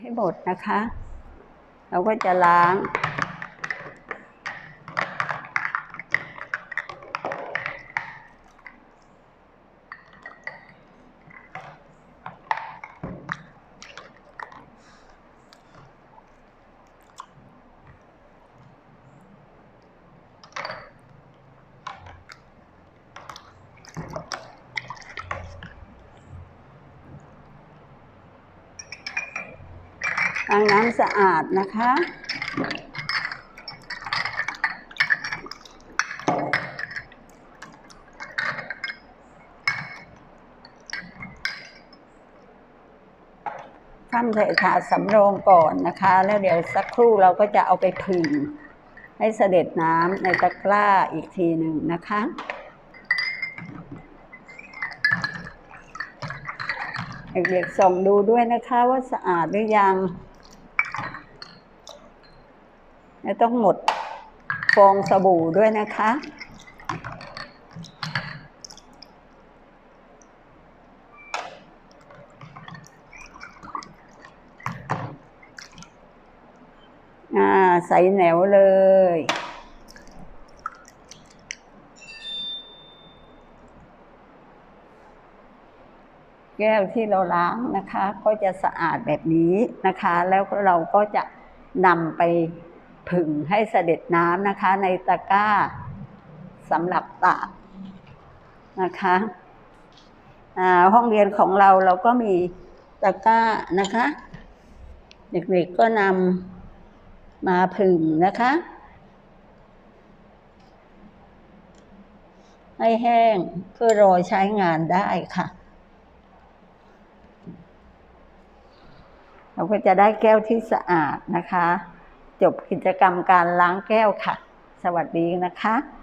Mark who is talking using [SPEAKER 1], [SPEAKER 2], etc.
[SPEAKER 1] ให้หมดนะคะ เราก็จะล้าง ล้างน้ำสะอาดนะคะ ทำใส่ถาดสำรองก่อนนะคะ แล้วเดี๋ยวสักครู่เราก็จะเอาไปผึ่งให้เสด็จน้ำในตะกร้าอีกทีหนึ่งนะคะเด็กๆส่องดูด้วยนะคะว่าสะอาดหรือยัง และต้องหมดฟองสบู่ด้วยนะคะ อ่า ใส่แหนวเลยแก้วที่เราล้างนะคะ ก็จะสะอาดแบบนี้นะคะ แล้วเราก็จะนำไป ผึ่งให้เสด็จน้ำนะคะ ในตะกร้าสำหรับตากนะคะห้องเรียนของเราเราก็มีตะกร้านะคะ เด็กๆก็นำมาผึ่งนะคะ ให้แห้งเพื่อรอใช้งานได้ค่ะ เราก็จะได้แก้วที่สะอาดนะคะ จบกิจกรรมการล้างแก้วค่ะ สวัสดีนะคะ